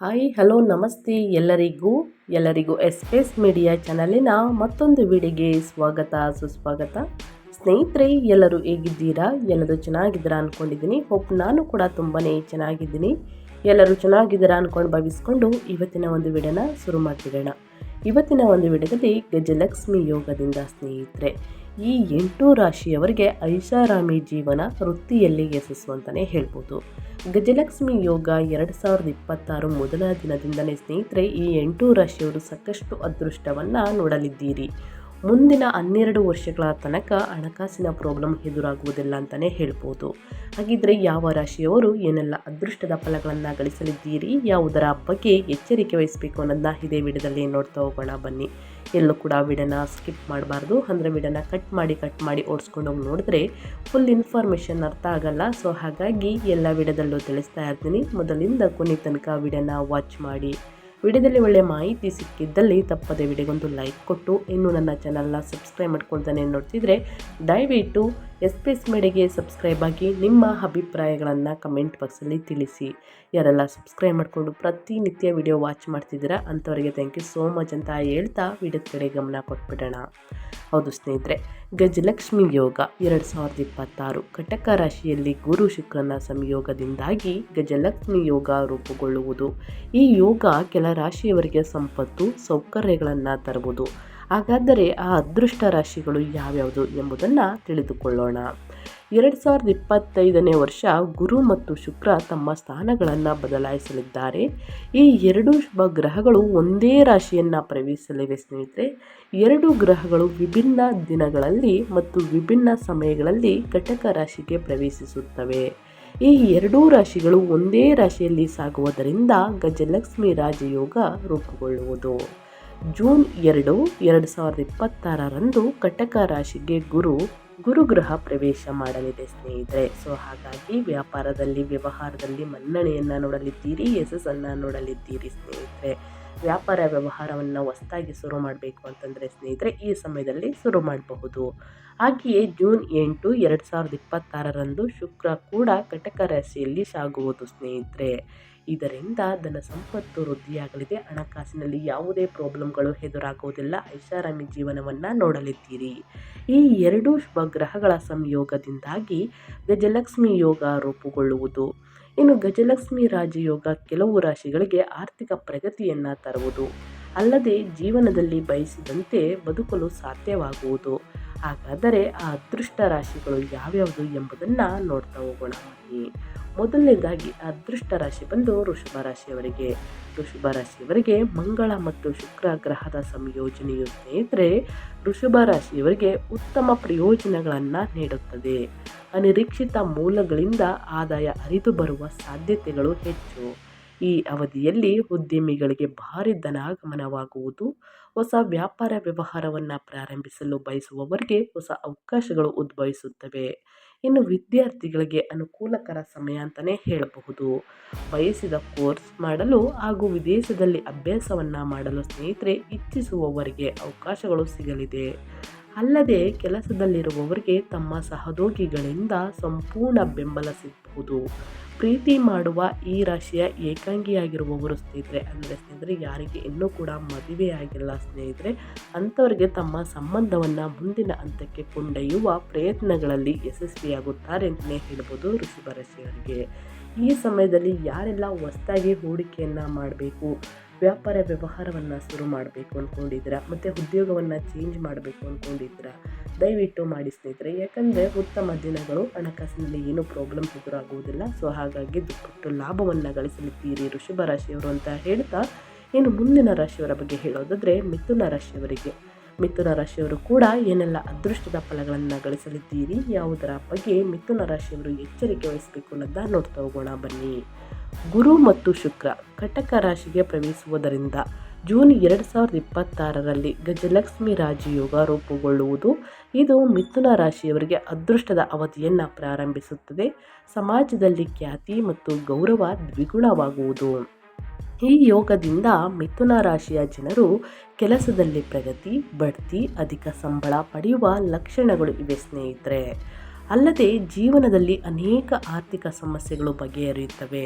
Hi, hello, ನಮಸ್ತೆ ಎಲ್ಲರಿಗೂ ಎಲ್ಲರಿಗೂ ಎಸ್ಪೇಸ್ ಮೀಡಿಯಾ ಚಾನಲಿನ ಮತ್ತೊಂದು ವಿಡಿಯೋಗೆ ಸ್ವಾಗತ, ಸುಸ್ವಾಗತ. ಸ್ನೇಹಿತರೆ, ಎಲ್ಲರೂ ಹೇಗಿದ್ದೀರಾ? ಎಲ್ಲರೂ ಚೆನ್ನಾಗಿದ್ದೀರಾ ಅಂದ್ಕೊಂಡಿದ್ದೀನಿ ಹೋಪ್ ನಾನು ಕೂಡ ತುಂಬಾ ಚೆನ್ನಾಗಿದ್ದೀನಿ. ಎಲ್ಲರೂ ಚೆನ್ನಾಗಿದ್ದೀರಾ ಅಂದ್ಕೊಂಡು ಭಾವಿಸ್ಕೊಂಡು ಇವತ್ತಿನ ಒಂದು ವಿಡಿಯೋನ ಶುರು ಮಾಡ್ತಿರೋಣ. ಇವತ್ತಿನ ಒಂದು ವಿಡಿಯೋದಲ್ಲಿ ಗಜಲಕ್ಷ್ಮಿ ಯೋಗದಿಂದ ಸ್ನೇಹಿತರೆ ಈ ಎಂಟು ರಾಶಿಯವರಿಗೆ ಐಷಾರಾಮಿ ಜೀವನ ವೃತ್ತಿಯಲ್ಲಿ ಯಶಸ್ಸು ಅಂತಲೇ ಹೇಳ್ಬೋದು. ಗಜಲಕ್ಷ್ಮಿ ಯೋಗ ಎರಡು ಸಾವಿರದ ಇಪ್ಪತ್ತಾರು ಮೊದಲ ದಿನದಿಂದಲೇ ಸ್ನೇಹಿತರೆ, ಈ ಎಂಟು ರಾಶಿಯವರು ಸಾಕಷ್ಟು ಅದೃಷ್ಟವನ್ನು ನೋಡಲಿದ್ದೀರಿ. ಮುಂದಿನ ಹನ್ನೆರಡು ವರ್ಷಗಳ ತನಕ ಹಣಕಾಸಿನ ಪ್ರಾಬ್ಲಮ್ ಎದುರಾಗುವುದಿಲ್ಲ ಅಂತಲೇ ಹೇಳ್ಬೋದು. ಹಾಗಿದ್ರೆ ಯಾವ ರಾಶಿಯವರು ಏನೆಲ್ಲ ಅದೃಷ್ಟದ ಫಲಗಳನ್ನು ಗಳಿಸಲಿದ್ದೀರಿ, ಯಾವುದರ ಬಗ್ಗೆ ಎಚ್ಚರಿಕೆ ವಹಿಸಬೇಕು ಅನ್ನೋದನ್ನ ಇದೇ ವಿಡಿಯೋದಲ್ಲಿ ನೋಡ್ತಾ ಹೋಗೋಣ ಬನ್ನಿ. ಎಲ್ಲೂ ಕೂಡ ವಿಡನ ಸ್ಕಿಪ್ ಮಾಡಬಾರ್ದು. ಅಂದರೆ ವಿಡನ ಕಟ್ ಮಾಡಿ ಕಟ್ ಮಾಡಿ ಓಡಿಸ್ಕೊಂಡು ಹೋಗಿ ನೋಡಿದ್ರೆ ಫುಲ್ ಇನ್ಫಾರ್ಮೇಷನ್ ಅರ್ಥ ಆಗಲ್ಲ. ಸೊ ಹಾಗಾಗಿ ಎಲ್ಲ ವಿಡದಲ್ಲೂ ತಿಳಿಸ್ತಾ ಇರ್ತೀನಿ. ಮೊದಲಿಂದ ಕೊನೆ ತನಕ ವಿಡಿಯೋನ ವಾಚ್ ಮಾಡಿ. ವಿಡಿಯೋದಲ್ಲಿ ಒಳ್ಳೆಯ ಮಾಹಿತಿ ಸಿಕ್ಕಿದ್ದಲ್ಲಿ ತಪ್ಪದೆ ವಿಡಿಯೋಗೊಂದು ಲೈಕ್ ಕೊಟ್ಟು, ಇನ್ನೂ ನನ್ನ ಚಾನಲ್ನ ಸಬ್ಸ್ಕ್ರೈಬ್ ಮಾಡ್ಕೊಳ್ತಾನೆ ನೋಡ್ತಿದ್ರೆ ದಯವಿಟ್ಟು ಎಸ್ ಪಿ ಎಸ್ ಮೇಡೆಗೆ ಸಬ್ಸ್ಕ್ರೈಬ್ ಆಗಿ ನಿಮ್ಮ ಅಭಿಪ್ರಾಯಗಳನ್ನು ಕಮೆಂಟ್ ಬಾಕ್ಸಲ್ಲಿ ತಿಳಿಸಿ. ಯಾರೆಲ್ಲ ಸಬ್ಸ್ಕ್ರೈಬ್ ಮಾಡಿಕೊಂಡು ಪ್ರತಿನಿತ್ಯ ವಿಡಿಯೋ ವಾಚ್ ಮಾಡ್ತಿದ್ದೀರಾ ಅಂಥವರಿಗೆ ಥ್ಯಾಂಕ್ ಯು ಸೋ ಮಚ್ ಅಂತ ಹೇಳ್ತಾ ವಿಡಿಯೋದ ಕಡೆ ಗಮನ ಕೊಟ್ಬಿಡೋಣ. ಹೌದು ಸ್ನೇಹಿತರೆ, ಗಜಲಕ್ಷ್ಮಿ ಯೋಗ ಎರಡು ಸಾವಿರದ ಇಪ್ಪತ್ತಾರು ಕಟಕ ರಾಶಿಯಲ್ಲಿ ಗುರು ಶುಕ್ರನ ಸಂಯೋಗದಿಂದಾಗಿ ಗಜಲಕ್ಷ್ಮಿ ಯೋಗ ರೂಪುಗೊಳ್ಳುವುದು. ಈ ಯೋಗ ಕೆಲ ರಾಶಿಯವರಿಗೆ ಸಂಪತ್ತು, ಸೌಕರ್ಯಗಳನ್ನು ತರುವುದು. ಹಾಗಾದರೆ ಆ ಅದೃಷ್ಟ ರಾಶಿಗಳು ಯಾವ್ಯಾವುದು ಎಂಬುದನ್ನು ತಿಳಿದುಕೊಳ್ಳೋಣ. ಎರಡು ಸಾವಿರದ ಇಪ್ಪತ್ತೈದನೇ ವರ್ಷ ಗುರು ಮತ್ತು ಶುಕ್ರ ತಮ್ಮ ಸ್ಥಾನಗಳನ್ನು ಬದಲಾಯಿಸಲಿದ್ದಾರೆ. ಈ ಎರಡು ಶುಭ ಗ್ರಹಗಳು ಒಂದೇ ರಾಶಿಯನ್ನು ಪ್ರವೇಶಿಸಲಿವೆ ಸ್ನೇಹಿತರೆ. ಎರಡು ಗ್ರಹಗಳು ವಿಭಿನ್ನ ದಿನಗಳಲ್ಲಿ ಮತ್ತು ವಿಭಿನ್ನ ಸಮಯಗಳಲ್ಲಿ ಘಟಕ ರಾಶಿಗೆ ಪ್ರವೇಶಿಸುತ್ತವೆ. ಈ ಎರಡೂ ರಾಶಿಗಳು ಒಂದೇ ರಾಶಿಯಲ್ಲಿ ಸಾಗುವುದರಿಂದ ಗಜಲಕ್ಷ್ಮಿ ರಾಜಯೋಗ ರೂಪುಗೊಳ್ಳುವುದು. ಜೂನ್ ಎರಡು ಎರಡು ಸಾವಿರದ ಇಪ್ಪತ್ತಾರರಂದು ಕಟಕ ರಾಶಿಗೆ ಗುರು, ಗುರುಗ್ರಹ ಪ್ರವೇಶ ಮಾಡಲಿದೆ ಸ್ನೇಹಿತರೆ. ಸೊ ಹಾಗಾಗಿ ವ್ಯಾಪಾರದಲ್ಲಿ, ವ್ಯವಹಾರದಲ್ಲಿ ಮನ್ನಣೆಯನ್ನು ನೋಡಲಿದ್ದೀರಿ, ಯಶಸ್ಸನ್ನು ನೋಡಲಿದ್ದೀರಿ ಸ್ನೇಹಿತರೆ. ವ್ಯಾಪಾರ ವ್ಯವಹಾರವನ್ನು ಹೊಸದಾಗಿ ಶುರು ಮಾಡಬೇಕು ಅಂತಂದರೆ ಸ್ನೇಹಿತರೆ, ಈ ಸಮಯದಲ್ಲಿ ಶುರು ಮಾಡಬಹುದು. ಹಾಗೆಯೇ ಜೂನ್ ಎಂಟು, ಎರಡು ಸಾವಿರದ ಇಪ್ಪತ್ತಾರರಂದು ಶುಕ್ರ ಕೂಡ ಕಟಕ ರಾಶಿಯಲ್ಲಿ ಸಾಗುವುದು ಸ್ನೇಹಿತರೆ. ಇದರಿಂದ ಧನ ಸಂಪತ್ತು ವೃದ್ಧಿಯಾಗಲಿದೆ. ಹಣಕಾಸಿನಲ್ಲಿ ಯಾವುದೇ ಪ್ರಾಬ್ಲಮ್ಗಳು ಎದುರಾಗುವುದಿಲ್ಲ. ಐಷಾರಾಮಿ ಜೀವನವನ್ನು ನೋಡಲಿದ್ದೀರಿ. ಈ ಎರಡೂ ಶುಭ ಗ್ರಹಗಳ ಸಂಯೋಗದಿಂದಾಗಿ ಗಜಲಕ್ಷ್ಮಿ ಯೋಗ ರೂಪುಗೊಳ್ಳುವುದು. ಇನ್ನು ಗಜಲಕ್ಷ್ಮಿ ರಾಜಯೋಗ ಕೆಲವು ರಾಶಿಗಳಿಗೆ ಆರ್ಥಿಕ ಪ್ರಗತಿಯನ್ನು ತರುವುದು. ಅಲ್ಲದೆ ಜೀವನದಲ್ಲಿ ಬಯಸಿದಂತೆ ಬದುಕಲು ಸಾಧ್ಯವಾಗುವುದು. ಹಾಗಾದರೆ ಆ ಅದೃಷ್ಟ ರಾಶಿಗಳು ಯಾವ್ಯಾವುದು ಎಂಬುದನ್ನು ನೋಡ್ತಾ ಹೋಗೋಣ. ಮೊದಲನೇದಾಗಿ ಅದೃಷ್ಟ ರಾಶಿ ಬಂದು ವೃಷಭ ರಾಶಿಯವರಿಗೆ. ವೃಷಭ ರಾಶಿಯವರಿಗೆ ಮಂಗಳ ಮತ್ತು ಶುಕ್ರ ಗ್ರಹದ ಸಂಯೋಜನೆಯು ಸ್ನೇಹಿತರೆ ವೃಷಭ ರಾಶಿಯವರಿಗೆ ಉತ್ತಮ ಪ್ರಯೋಜನಗಳನ್ನು ನೀಡುತ್ತದೆ. ಅನಿರೀಕ್ಷಿತ ಮೂಲಗಳಿಂದ ಆದಾಯ ಹರಿದು ಬರುವ ಸಾಧ್ಯತೆಗಳು ಹೆಚ್ಚು. ಈ ಅವಧಿಯಲ್ಲಿ ಉದ್ಯಮಿಗಳಿಗೆ ಭಾರಿ ಧನಾಗಮನವಾಗುವುದು, ಹೊಸ ವ್ಯಾಪಾರ ವ್ಯವಹಾರವನ್ನು ಪ್ರಾರಂಭಿಸಲು ಬಯಸುವವರಿಗೆ ಹೊಸ ಅವಕಾಶಗಳು ಉದ್ಭವಿಸುತ್ತವೆ. ಇನ್ನು ವಿದ್ಯಾರ್ಥಿಗಳಿಗೆ ಅನುಕೂಲಕರ ಸಮಯ ಅಂತಲೇ ಹೇಳಬಹುದು. ಬಯಸಿದ ಕೋರ್ಸ್ ಮಾಡಲು ಹಾಗೂ ವಿದೇಶದಲ್ಲಿ ಅಭ್ಯಾಸವನ್ನು ಮಾಡಲು ಸ್ನೇಹಿತರೆ, ಇಚ್ಛಿಸುವವರಿಗೆ ಅವಕಾಶಗಳು ಸಿಗಲಿದೆ. ಅಲ್ಲದೆ ಕೆಲಸದಲ್ಲಿರುವವರಿಗೆ ತಮ್ಮ ಸಹೋದ್ಯೋಗಿಗಳಿಂದ ಸಂಪೂರ್ಣ ಬೆಂಬಲ ಸಿಗಬಹುದು. ಪ್ರೀತಿ ಮಾಡುವ ಈ ರಾಶಿಯ ಏಕಾಂಗಿಯಾಗಿರುವವರು ಸ್ನೇಹಿತರೆ, ಅಂದರೆ ಸ್ನೇಹಿತರೆ, ಯಾರಿಗೆ ಇನ್ನೂ ಕೂಡ ಮದುವೆಯಾಗಿಲ್ಲ ಸ್ನೇಹಿತರೆ, ಅಂಥವರಿಗೆ ತಮ್ಮ ಸಂಬಂಧವನ್ನು ಮುಂದಿನ ಹಂತಕ್ಕೆ ಕೊಂಡೊಯ್ಯುವ ಪ್ರಯತ್ನಗಳಲ್ಲಿ ಯಶಸ್ವಿಯಾಗುತ್ತಾರೆ ಅಂತಲೇ ಹೇಳ್ಬೋದು ಋಷಭ ರಾಶಿಯವರಿಗೆ. ಈ ಸಮಯದಲ್ಲಿ ಯಾರೆಲ್ಲ ಹೊಸದಾಗಿ ಹೂಡಿಕೆಯನ್ನು ಮಾಡಬೇಕು ವ್ಯಾಪಾರ ವ್ಯವಹಾರವನ್ನು ಶುರು ಮಾಡಬೇಕು ಅಂದ್ಕೊಂಡಿದ್ದೀರಾ ಮತ್ತು ಉದ್ಯೋಗವನ್ನು ಚೇಂಜ್ ಮಾಡಬೇಕು ಅಂದ್ಕೊಂಡಿದ್ದೀರಾ ದಯವಿಟ್ಟು ಮಾಡಿ ಸ್ನೇಹಿತರೆ. ಯಾಕಂದರೆ ಉತ್ತಮ ದಿನಗಳು, ಹಣಕಾಸಿನಲ್ಲಿ ಏನೂ ಪ್ರಾಬ್ಲಮ್ ಎದುರಾಗುವುದಿಲ್ಲ. ಸೊ ಹಾಗಾಗಿ ದುಪ್ಪಟ್ಟು ಲಾಭವನ್ನು ಗಳಿಸಲಿದ್ದೀರಿ. ಋಷಭ ರಾಶಿಯವರು ಅಂತ ಹೇಳ್ತಾ, ಇನ್ನು ಮುಂದಿನ ರಾಶಿಯವರ ಬಗ್ಗೆ ಹೇಳೋದಾದರೆ, ಮಿಥುನ ರಾಶಿಯವರಿಗೆ. ಮಿಥುನ ರಾಶಿಯವರು ಕೂಡ ಏನೆಲ್ಲ ಅದೃಷ್ಟದ ಫಲಗಳನ್ನು ಗಳಿಸಲಿದ್ದೀರಿ, ಯಾವುದರ ಬಗ್ಗೆ ಮಿಥುನ ರಾಶಿಯವರು ಎಚ್ಚರಿಕೆ ವಹಿಸಬೇಕು ಅನ್ನೋದನ್ನ ನೋಡ್ತಾ ಹೋಗೋಣ ಬನ್ನಿ. ಗುರು ಮತ್ತು ಶುಕ್ರ ಕಟಕ ರಾಶಿಗೆ ಪ್ರವೇಶಿಸುವುದರಿಂದ ಜೂನ್ ಎರಡು ಸಾವಿರದ ಇಪ್ಪತ್ತಾರರಲ್ಲಿ ಗಜಲಕ್ಷ್ಮಿ ರಾಜಯೋಗ ರೂಪುಗೊಳ್ಳುವುದು. ಇದು ಮಿಥುನ ರಾಶಿಯವರಿಗೆ ಅದೃಷ್ಟದ ಅವಧಿಯನ್ನು ಪ್ರಾರಂಭಿಸುತ್ತದೆ. ಸಮಾಜದಲ್ಲಿ ಖ್ಯಾತಿ ಮತ್ತು ಗೌರವ ದ್ವಿಗುಣವಾಗುವುದು. ಈ ಯೋಗದಿಂದ ಮಿಥುನ ರಾಶಿಯ ಜನರು ಕೆಲಸದಲ್ಲಿ ಪ್ರಗತಿ ಬಡ್ತಿ ಅಧಿಕ ಸಂಬಳ ಪಡೆಯುವ ಲಕ್ಷಣಗಳು ಇವೆ ಸ್ನೇಹಿತರೆ. ಅಲ್ಲದೆ ಜೀವನದಲ್ಲಿ ಅನೇಕ ಆರ್ಥಿಕ ಸಮಸ್ಯೆಗಳು ಬಗೆಹರಿಯುತ್ತವೆ.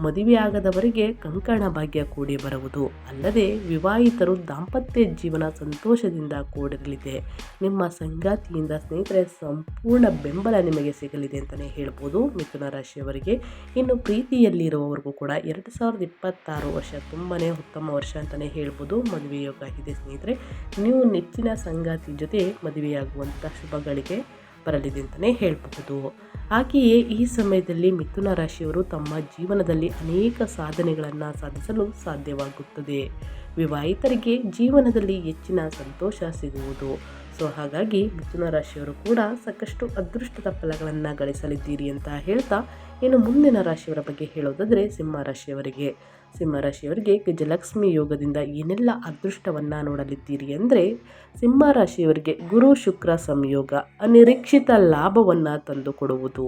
ಮದುವೆಯಾಗದವರಿಗೆ ಕಂಕಣ ಭಾಗ್ಯ ಕೂಡಿ ಬರುವುದು, ಅಲ್ಲದೆ ವಿವಾಹಿತರು ದಾಂಪತ್ಯ ಜೀವನ ಸಂತೋಷದಿಂದ ಕೂಡಿರಲಿದೆ. ನಿಮ್ಮ ಸಂಗಾತಿಯಿಂದ ಸ್ನೇಹಿತರೆ, ಸಂಪೂರ್ಣ ಬೆಂಬಲ ನಿಮಗೆ ಸಿಗಲಿದೆ ಅಂತಲೇ ಹೇಳ್ಬೋದು. ಮಿಥುನ ರಾಶಿಯವರಿಗೆ ಇನ್ನು ಪ್ರೀತಿಯಲ್ಲಿರುವವರೆಗೂ ಕೂಡ ಎರಡು ಸಾವಿರದ ಇಪ್ಪತ್ತಾರು ವರ್ಷ ತುಂಬಾ ಉತ್ತಮ ವರ್ಷ ಅಂತಲೇ ಹೇಳ್ಬೋದು. ಮದುವೆ ಯೋಗ ಇದೆ ಸ್ನೇಹಿತರೆ. ನೀವು ನೆಚ್ಚಿನ ಸಂಗಾತಿ ಜೊತೆ ಮದುವೆಯಾಗುವಂಥ ಶುಭಗಳಿಗೆ ಬರಲಿದೆ ಅಂತಲೇ ಹೇಳಬಹುದು. ಹಾಗೆಯೇ ಈ ಸಮಯದಲ್ಲಿ ಮಿಥುನ ರಾಶಿಯವರು ತಮ್ಮ ಜೀವನದಲ್ಲಿ ಅನೇಕ ಸಾಧನೆಗಳನ್ನು ಸಾಧಿಸಲು ಸಾಧ್ಯವಾಗುತ್ತದೆ. ವಿವಾಹಿತರಿಗೆ ಜೀವನದಲ್ಲಿ ಹೆಚ್ಚಿನ ಸಂತೋಷ ಸಿಗುವುದು. ಸೊ, ಹಾಗಾಗಿ ಮಿಥುನ ರಾಶಿಯವರು ಕೂಡ ಸಾಕಷ್ಟು ಅದೃಷ್ಟದ ಫಲಗಳನ್ನು ಗಳಿಸಲಿದ್ದೀರಿ ಅಂತ ಹೇಳ್ತಾ ಇನ್ನು ಮುಂದಿನ ರಾಶಿಯವರ ಬಗ್ಗೆ ಹೇಳೋದಾದರೆ ಸಿಂಹ ರಾಶಿಯವರಿಗೆ. ಸಿಂಹ ರಾಶಿಯವರಿಗೆ ಗಜಲಕ್ಷ್ಮಿ ಯೋಗದಿಂದ ಏನೆಲ್ಲ ಅದೃಷ್ಟವನ್ನು ನೋಡಲಿದ್ದೀರಿ ಅಂದರೆ ಸಿಂಹರಾಶಿಯವರಿಗೆ ಗುರು ಶುಕ್ರ ಸಂಯೋಗ, ಅನಿರೀಕ್ಷಿತ ಲಾಭವನ್ನು ತಂದುಕೊಡುವುದು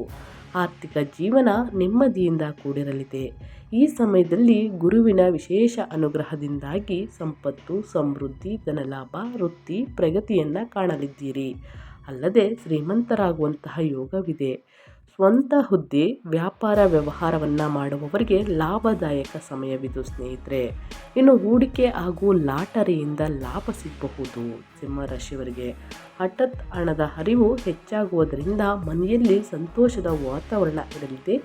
ಆರ್ಥಿಕ ಜೀವನ ನೆಮ್ಮದಿಯಿಂದ ಕೂಡಿರಲಿದೆ. ಈ ಸಮಯದಲ್ಲಿ ಗುರುವಿನ ವಿಶೇಷ ಅನುಗ್ರಹದಿಂದಾಗಿ ಸಂಪತ್ತು, ಸಮೃದ್ಧಿ, ಧನಲಾಭ, ವೃತ್ತಿ, ಪ್ರಗತಿಯನ್ನು ಕಾಣಲಿದ್ದೀರಿ. ಅಲ್ಲದೆ ಶ್ರೀಮಂತರಾಗುವಂತಹ ಯೋಗವಿದೆ. ಸ್ವಂತ ಹುದ್ದೆ, ವ್ಯಾಪಾರ ವ್ಯವಹಾರವನ್ನು ಮಾಡುವವರಿಗೆ ಲಾಭದಾಯಕ ಸಮಯವಿದು ಸ್ನೇಹಿತರೆ. ಇನ್ನು ಹೂಡಿಕೆ ಹಾಗೂ ಲಾಟರಿಯಿಂದ ಲಾಭ ಸಿಗಬಹುದು ಸಿಂಹರಾಶಿಯವರಿಗೆ ಹಠಾತ್ ಹಣದ ಹರಿವು ಹೆಚ್ಚಾಗುವುದರಿಂದ ಮನೆಯಲ್ಲಿ ಸಂತೋಷದ ವಾತಾವರಣ ಇರಲಿದೆ.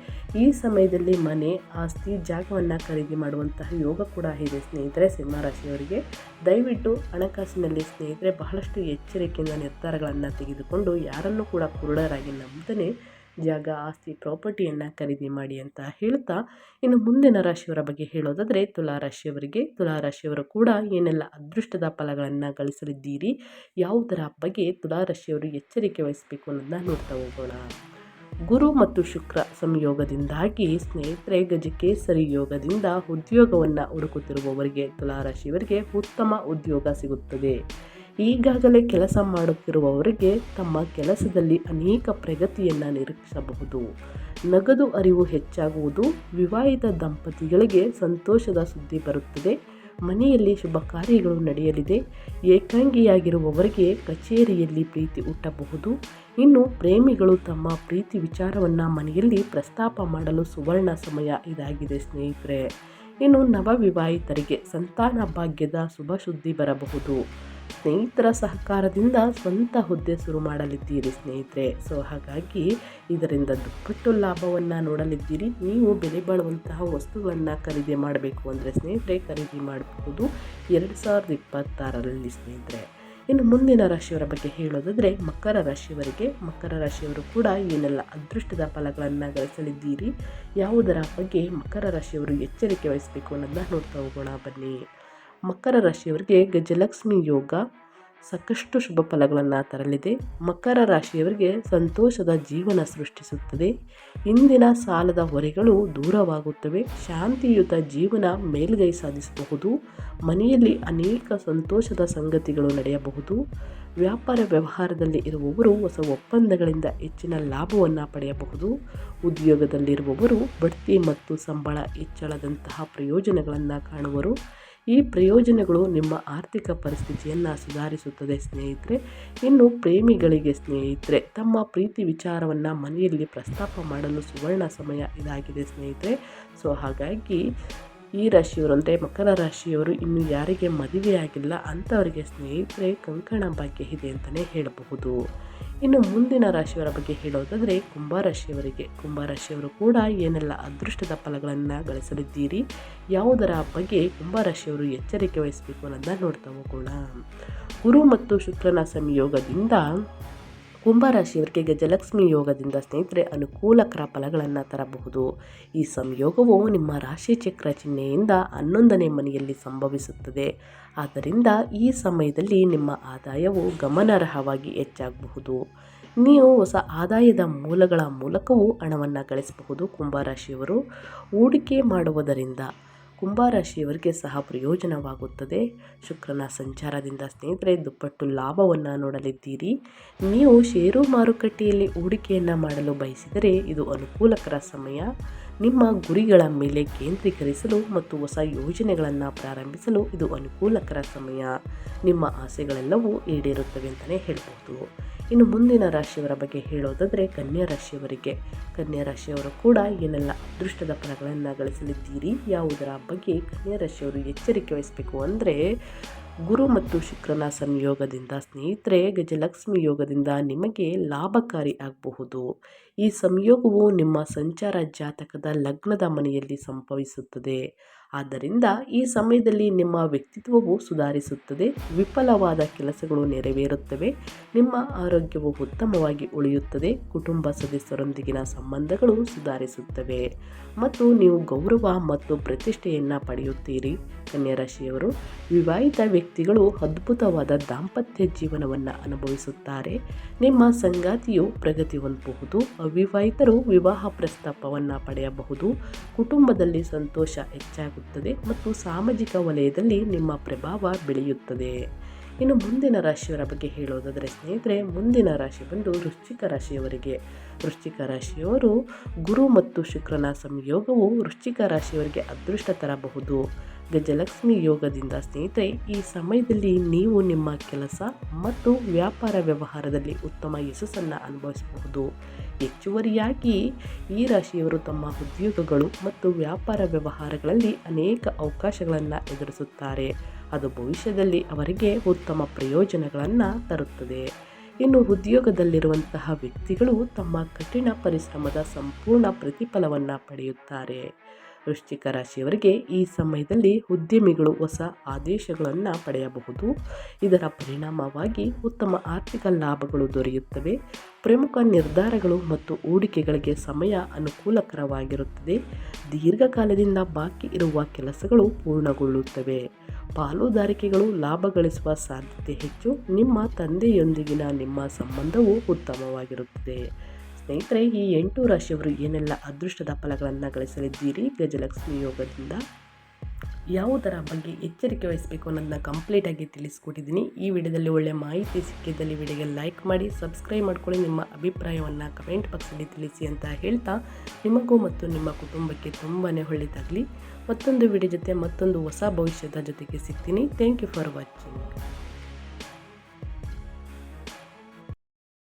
ಈ ಸಮಯದಲ್ಲಿ ಮನೆ, ಆಸ್ತಿ, ಜಾಗವನ್ನು ಖರೀದಿ ಮಾಡುವಂತಹ ಯೋಗ ಕೂಡ ಇದೆ ಸ್ನೇಹಿತರೆ ಸಿಂಹರಾಶಿಯವರಿಗೆ ದಯವಿಟ್ಟು ಹಣಕಾಸಿನಲ್ಲಿ ಸ್ನೇಹಿತರೆ ಬಹಳಷ್ಟು ಎಚ್ಚರಿಕೆಯಿಂದ ನಿರ್ಧಾರಗಳನ್ನು ತೆಗೆದುಕೊಂಡು ಯಾರನ್ನು ಕೂಡ ಕುರುಡರಾಗಿ ನಂಬದೇ ಜಾಗ, ಆಸ್ತಿ ಪ್ರಾಪರ್ಟಿಯನ್ನು ಖರೀದಿ ಮಾಡಿ ಅಂತ ಹೇಳ್ತಾ ಇನ್ನು ಮುಂದಿನ ರಾಶಿಯವರ ಬಗ್ಗೆ ಹೇಳೋದಾದರೆ ತುಲಾ ತುಲಾರಾಶಿಯವರು ತುಲಾ ರಾಶಿಯವರು ಕೂಡ ಏನೆಲ್ಲ ಅದೃಷ್ಟದ ಫಲಗಳನ್ನು ಗಳಿಸಲಿದ್ದೀರಿ, ಯಾವುದರ ಬಗ್ಗೆ ತುಲಾ ರಾಶಿಯವರು ಎಚ್ಚರಿಕೆ ವಹಿಸಬೇಕು ಅನ್ನೋದನ್ನ ನೋಡ್ತಾ ಹೋಗೋಣ. ಗುರು ಮತ್ತು ಶುಕ್ರ ಸಂಯೋಗದಿಂದಾಗಿ ಸ್ನೇಹಿತರೆ, ಗಜಕೇಸರಿ ಯೋಗದಿಂದ ಉದ್ಯೋಗವನ್ನು ಹುಡುಕುತ್ತಿರುವವರಿಗೆ ತುಲಾರಾಶಿಯವರಿಗೆ ಉತ್ತಮ ಉದ್ಯೋಗ ಸಿಗುತ್ತದೆ. ಈಗಾಗಲೇ ಕೆಲಸ ಮಾಡುತ್ತಿರುವವರಿಗೆ ತಮ್ಮ ಕೆಲಸದಲ್ಲಿ ಅನೇಕ ಪ್ರಗತಿಯನ್ನು ನಿರೀಕ್ಷಿಸಬಹುದು. ನಗದು ಅರಿವು ಹೆಚ್ಚಾಗುವುದು, ವಿವಾಹಿತ ದಂಪತಿಗಳಿಗೆ ಸಂತೋಷದ ಸುದ್ದಿ ಬರುತ್ತದೆ. ಮನೆಯಲ್ಲಿ ಶುಭ ಕಾರ್ಯಗಳು ನಡೆಯಲಿದೆ. ಏಕಾಂಗಿಯಾಗಿರುವವರಿಗೆ ಕಚೇರಿಯಲ್ಲಿ ಪ್ರೀತಿ ಹುಟ್ಟಬಹುದು ಇನ್ನು ಪ್ರೇಮಿಗಳು ತಮ್ಮ ಪ್ರೀತಿ ವಿಚಾರವನ್ನು ಮನೆಯಲ್ಲಿ ಪ್ರಸ್ತಾಪ ಮಾಡಲು ಸುವರ್ಣ ಸಮಯ ಇದಾಗಿದೆ ಸ್ನೇಹಿತರೆ. ಇನ್ನು ನವವಿವಾಹಿತರಿಗೆ ಸಂತಾನ ಭಾಗ್ಯದ ಶುಭ ಸುದ್ದಿ ಬರಬಹುದು. ಸ್ನೇಹಿತರ ಸಹಕಾರದಿಂದ ಸ್ವಂತ ಹುದ್ದೆ ಶುರು ಮಾಡಲಿದ್ದೀರಿ ಸ್ನೇಹಿತರೆ. ಸೊ ಹಾಗಾಗಿ ಇದರಿಂದ ದುಪ್ಪಟ್ಟು ಲಾಭವನ್ನು ನೋಡಲಿದ್ದೀರಿ. ನೀವು ಬೆಲೆ ಬಾಳುವಂತಹ ವಸ್ತುಗಳನ್ನು ಖರೀದಿ ಮಾಡಬೇಕು ಅಂದರೆ ಸ್ನೇಹಿತರೆ, ಖರೀದಿ ಮಾಡಬಹುದು ಎರಡು ಸಾವಿರದ ಇಪ್ಪತ್ತಾರರಲ್ಲಿ ಸ್ನೇಹಿತರೆ. ಇನ್ನು ಮುಂದಿನ ರಾಶಿಯವರ ಬಗ್ಗೆ ಹೇಳೋದಾದರೆ, ಮಕರ ರಾಶಿಯವರಿಗೆ, ಮಕರ ರಾಶಿಯವರು ಕೂಡ ಏನೆಲ್ಲ ಅದೃಷ್ಟದ ಫಲಗಳನ್ನು ಗಳಿಸಲಿದ್ದೀರಿ, ಯಾವುದರ ಬಗ್ಗೆ ಮಕರ ರಾಶಿಯವರು ಎಚ್ಚರಿಕೆ ವಹಿಸಬೇಕು ಅನ್ನೋದನ್ನ ನೋಡ್ತಾ ಹೋಗೋಣ ಬನ್ನಿ. ಮಕರ ರಾಶಿಯವರಿಗೆ ಗಜಲಕ್ಷ್ಮಿ ಯೋಗ ಸಾಕಷ್ಟು ಶುಭ ಫಲಗಳನ್ನು ತರಲಿದೆ. ಮಕರ ರಾಶಿಯವರಿಗೆ ಸಂತೋಷದ ಜೀವನ ಸೃಷ್ಟಿಸುತ್ತದೆ. ಇಂದಿನ ಸಾಲದ ಹೊರೆಗಳು ದೂರವಾಗುತ್ತವೆ. ಶಾಂತಿಯುತ ಜೀವನ ಮೇಲುಗೈ ಸಾಧಿಸಬಹುದು. ಮನೆಯಲ್ಲಿ ಅನೇಕ ಸಂತೋಷದ ಸಂಗತಿಗಳು ನಡೆಯಬಹುದು. ವ್ಯಾಪಾರ ವ್ಯವಹಾರದಲ್ಲಿ ಇರುವವರು ಹೊಸ ಒಪ್ಪಂದಗಳಿಂದ ಹೆಚ್ಚಿನ ಲಾಭವನ್ನು ಪಡೆಯಬಹುದು. ಉದ್ಯೋಗದಲ್ಲಿರುವವರು ಬಡ್ತಿ ಮತ್ತು ಸಂಬಳ ಹೆಚ್ಚಳದಂತಹ ಪ್ರಯೋಜನಗಳನ್ನು ಕಾಣುವರು. ಈ ಪ್ರಯೋಜನಗಳು ನಿಮ್ಮ ಆರ್ಥಿಕ ಪರಿಸ್ಥಿತಿಯನ್ನು ಸುಧಾರಿಸುತ್ತದೆ, ಸ್ನೇಹಿತರೆ. ಇನ್ನು ಪ್ರೇಮಿಗಳಿಗೆ ಸ್ನೇಹಿತರೆ, ತಮ್ಮ ಪ್ರೀತಿ ವಿಚಾರವನ್ನು ಮನೆಯಲ್ಲಿ ಪ್ರಸ್ತಾಪ ಮಾಡಲು ಸುವರ್ಣ ಸಮಯ ಇದಾಗಿದೆ, ಸ್ನೇಹಿತರೆ. ಸೊ, ಹಾಗಾಗಿ ಈ ರಾಶಿಯವರು ಅಂದರೆ ಮಕರ ರಾಶಿಯವರು ಇನ್ನು ಯಾರಿಗೆ ಮದುವೆಯಾಗಿಲ್ಲ ಅಂಥವರಿಗೆ ಸ್ನೇಹಿತರೆ, ಕಂಕಣ ಭಾಗ್ಯ ಇದೆ ಅಂತಲೇ ಹೇಳಬಹುದು. ಇನ್ನು ಮುಂದಿನ ರಾಶಿಯವರ ಬಗ್ಗೆ ಹೇಳೋದಾದರೆ ಕುಂಭರಾಶಿಯವರಿಗೆ ಕುಂಭರಾಶಿಯವರು ಕೂಡ ಏನೆಲ್ಲ ಅದೃಷ್ಟದ ಫಲಗಳನ್ನು ಗಳಿಸಲಿದ್ದೀರಿ, ಯಾವುದರ ಬಗ್ಗೆ ಕುಂಭರಾಶಿಯವರು ಎಚ್ಚರಿಕೆ ವಹಿಸಬೇಕು ಅನ್ನೋದನ್ನ ನೋಡ್ತಾ ಹೋಗೋಣ. ಗುರು ಮತ್ತು ಶುಕ್ರನ ಸಂಯೋಗದಿಂದ ಕುಂಭರಾಶಿಯವರಿಗೆ ಗಜಲಕ್ಷ್ಮಿ ಯೋಗದಿಂದ ಸ್ನೇಹಿತರೆ ಅನುಕೂಲಕರ ಫಲಗಳನ್ನು ತರಬಹುದು. ಈ ಸಂಯೋಗವು ನಿಮ್ಮ ರಾಶಿ ಚಕ್ರ ಚಿಹ್ನೆಯಿಂದ ಹನ್ನೊಂದನೇ ಮನೆಯಲ್ಲಿ ಸಂಭವಿಸುತ್ತದೆ. ಆದ್ದರಿಂದ ಈ ಸಮಯದಲ್ಲಿ ನಿಮ್ಮ ಆದಾಯವು ಗಮನಾರ್ಹವಾಗಿ ಹೆಚ್ಚಾಗಬಹುದು. ನೀವು ಹೊಸ ಆದಾಯದ ಮೂಲಗಳ ಮೂಲಕವೂ ಹಣವನ್ನು ಗಳಿಸಬಹುದು ಕುಂಭರಾಶಿಯವರು. ಹೂಡಿಕೆ ಮಾಡುವುದರಿಂದ ಕುಂಭರಾಶಿಯವರಿಗೆ ಸಹ ಪ್ರಯೋಜನವಾಗುತ್ತದೆ. ಶುಕ್ರನ ಸಂಚಾರದಿಂದ ಸ್ನೇಹಿತರೆ, ದುಪ್ಪಟ್ಟು ಲಾಭವನ್ನು ನೋಡಲಿದ್ದೀರಿ. ನೀವು ಷೇರು ಮಾರುಕಟ್ಟೆಯಲ್ಲಿ ಹೂಡಿಕೆಯನ್ನು ಮಾಡಲು ಬಯಸಿದರೆ ಇದು ಅನುಕೂಲಕರ ಸಮಯ. ನಿಮ್ಮ ಗುರಿಗಳ ಮೇಲೆ ಕೇಂದ್ರೀಕರಿಸಲು ಮತ್ತು ಹೊಸ ಯೋಜನೆಗಳನ್ನು ಪ್ರಾರಂಭಿಸಲು ಇದು ಅನುಕೂಲಕರ ಸಮಯ. ನಿಮ್ಮ ಆಸೆಗಳೆಲ್ಲವೂ ಈಡೇರುತ್ತವೆ ಅಂತಲೇ ಹೇಳ್ಬೋದು. ಇನ್ನು ಮುಂದಿನ ರಾಶಿಯವರ ಬಗ್ಗೆ ಹೇಳೋದಾದರೆ ಕನ್ಯಾ ರಾಶಿಯವರಿಗೆ. ಕನ್ಯಾ ರಾಶಿಯವರು ಕೂಡ ಏನೆಲ್ಲ ಅದೃಷ್ಟದ ಫಲಗಳನ್ನು ಗಳಿಸಲಿದ್ದೀರಿ, ಯಾವುದರ ಬಗ್ಗೆ ಕನ್ಯಾ ರಾಶಿಯವರು ಎಚ್ಚರಿಕೆ ವಹಿಸಬೇಕು ಅಂದರೆ ಗುರು ಮತ್ತು ಶುಕ್ರನ ಸಂಯೋಗದಿಂದ, ಸ್ನೇಹಿತರೆ ಗಜಲಕ್ಷ್ಮಿ ಯೋಗದಿಂದ ನಿಮಗೆ ಲಾಭಕಾರಿ ಆಗಬಹುದು. ಈ ಸಂಯೋಗವು ನಿಮ್ಮ ಸಂಚಾರ ಜಾತಕದ ಲಗ್ನದ ಮನೆಯಲ್ಲಿ ಸಂಭವಿಸುತ್ತದೆ. ಆದ್ದರಿಂದ ಈ ಸಮಯದಲ್ಲಿ ನಿಮ್ಮ ವ್ಯಕ್ತಿತ್ವವು ಸುಧಾರಿಸುತ್ತದೆ, ವಿಫಲವಾದ ಕೆಲಸಗಳು ನೆರವೇರುತ್ತವೆ, ನಿಮ್ಮ ಆರೋಗ್ಯವು ಉತ್ತಮವಾಗಿ ಉಳಿಯುತ್ತದೆ, ಕುಟುಂಬ ಸದಸ್ಯರೊಂದಿಗಿನ ಸಂಬಂಧಗಳು ಸುಧಾರಿಸುತ್ತವೆ. ಮತ್ತು ನೀವು ಗೌರವ ಮತ್ತು ಪ್ರತಿಷ್ಠೆಯನ್ನು ಪಡೆಯುತ್ತೀರಿ. ಕನ್ಯಾ ರಾಶಿಯವರು, ವಿವಾಹಿತ ವ್ಯಕ್ತಿಗಳು ಅದ್ಭುತವಾದ ದಾಂಪತ್ಯ ಜೀವನವನ್ನು ಅನುಭವಿಸುತ್ತಾರೆ. ನಿಮ್ಮ ಸಂಗಾತಿಯು ಪ್ರಗತಿ ಹೊಂದಬಹುದು, ಅವಿವಾಹಿತರು ವಿವಾಹ ಪ್ರಸ್ತಾಪವನ್ನು ಪಡೆಯಬಹುದು, ಕುಟುಂಬದಲ್ಲಿ ಸಂತೋಷ ಹೆಚ್ಚಾಗುತ್ತದೆ ಮತ್ತು ಸಾಮಾಜಿಕ ವಲಯದಲ್ಲಿ ನಿಮ್ಮ ಪ್ರಭಾವ ಬೆಳೆಯುತ್ತದೆ. ಇನ್ನು ಮುಂದಿನ ರಾಶಿಯವರ ಬಗ್ಗೆ ಹೇಳೋದಾದರೆ ಸ್ನೇಹಿತರೆ, ಮುಂದಿನ ರಾಶಿ ಬಂದು ವೃಶ್ಚಿಕ ರಾಶಿಯವರಿಗೆ. ವೃಶ್ಚಿಕ ರಾಶಿಯವರು ಗುರು ಮತ್ತು ಶುಕ್ರನ ಸಂಯೋಗವು ವೃಶ್ಚಿಕ ರಾಶಿಯವರಿಗೆ ಅದೃಷ್ಟ ತರಬಹುದು. ಗಜಲಕ್ಷ್ಮಿ ಯೋಗದಿಂದ ಸ್ನೇಹಿತರೆ, ಈ ಸಮಯದಲ್ಲಿ ನೀವು ನಿಮ್ಮ ಕೆಲಸ ಮತ್ತು ವ್ಯಾಪಾರ ವ್ಯವಹಾರದಲ್ಲಿ ಉತ್ತಮ ಯಶಸ್ಸನ್ನು ಅನುಭವಿಸಬಹುದು. ಹೆಚ್ಚುವರಿಯಾಗಿ ಈ ರಾಶಿಯವರು ತಮ್ಮ ಉದ್ಯೋಗಗಳು ಮತ್ತು ವ್ಯಾಪಾರ ವ್ಯವಹಾರಗಳಲ್ಲಿ ಅನೇಕ ಅವಕಾಶಗಳನ್ನು ಎದುರಿಸುತ್ತಾರೆ. ಅದು ಭವಿಷ್ಯದಲ್ಲಿ ಅವರಿಗೆ ಉತ್ತಮ ಪ್ರಯೋಜನಗಳನ್ನು ತರುತ್ತದೆ. ಇನ್ನು ಉದ್ಯೋಗದಲ್ಲಿರುವಂತಹ ವ್ಯಕ್ತಿಗಳು ತಮ್ಮ ಕಠಿಣ ಪರಿಶ್ರಮದ ಸಂಪೂರ್ಣ ಪ್ರತಿಫಲವನ್ನು ಪಡೆಯುತ್ತಾರೆ. ವೃಶ್ಚಿಕ ರಾಶಿಯವರಿಗೆ ಈ ಸಮಯದಲ್ಲಿ ಉದ್ಯಮಿಗಳು ಹೊಸ ಆದೇಶಗಳನ್ನು ಪಡೆಯಬಹುದು. ಇದರ ಪರಿಣಾಮವಾಗಿ ಉತ್ತಮ ಆರ್ಥಿಕ ಲಾಭಗಳು ದೊರೆಯುತ್ತವೆ. ಪ್ರಮುಖ ನಿರ್ಧಾರಗಳು ಮತ್ತು ಹೂಡಿಕೆಗಳಿಗೆ ಸಮಯ ಅನುಕೂಲಕರವಾಗಿರುತ್ತದೆ. ದೀರ್ಘಕಾಲದಿಂದ ಬಾಕಿ ಇರುವ ಕೆಲಸಗಳು ಪೂರ್ಣಗೊಳ್ಳುತ್ತವೆ. ಪಾಲುದಾರಿಕೆಗಳು ಲಾಭ ಗಳಿಸುವ ಸಾಧ್ಯತೆ ಹೆಚ್ಚು. ನಿಮ್ಮ ತಂದೆಯೊಂದಿಗಿನ ನಿಮ್ಮ ಸಂಬಂಧವು ಉತ್ತಮವಾಗಿರುತ್ತದೆ. ಸ್ನೇಹಿತರೆ, ಈ ಎಂಟು ರಾಶಿಯವರು ಏನೆಲ್ಲ ಅದೃಷ್ಟದ ಫಲಗಳನ್ನು ಗಳಿಸಲಿದ್ದೀರಿ? ಗಜಲಕ್ಷ್ಮಿ ಯೋಗದಿಂದ ಯಾವುದರ ಬಗ್ಗೆ ಎಚ್ಚರಿಕೆ ವಹಿಸಬೇಕು ಅನ್ನೋದನ್ನ ಕಂಪ್ಲೀಟಾಗಿ ತಿಳಿಸ್ಕೊಟ್ಟಿದ್ದೀನಿ. ಈ ವಿಡಿಯೋದಲ್ಲಿ ಒಳ್ಳೆಯ ಮಾಹಿತಿ ಸಿಕ್ಕಿದ್ದಲ್ಲಿ ವಿಡಿಯೋಗೆ ಲೈಕ್ ಮಾಡಿ ಸಬ್ಸ್ಕ್ರೈಬ್ ಮಾಡ್ಕೊಳ್ಳಿ. ನಿಮ್ಮ ಅಭಿಪ್ರಾಯವನ್ನು ಕಮೆಂಟ್ ಬಾಕ್ಸಲ್ಲಿ ತಿಳಿಸಿ ಅಂತ ಹೇಳ್ತಾ, ನಿಮಗೂ ಮತ್ತು ನಿಮ್ಮ ಕುಟುಂಬಕ್ಕೆ ತುಂಬಾ ಒಳ್ಳೆಯದಾಗಲಿ. ಮತ್ತೊಂದು ವಿಡಿಯೋ ಜೊತೆ ಮತ್ತೊಂದು ಹೊಸ ಭವಿಷ್ಯದ ಜೊತೆಗೆ ಸಿಗ್ತೀನಿ. Thank you for watching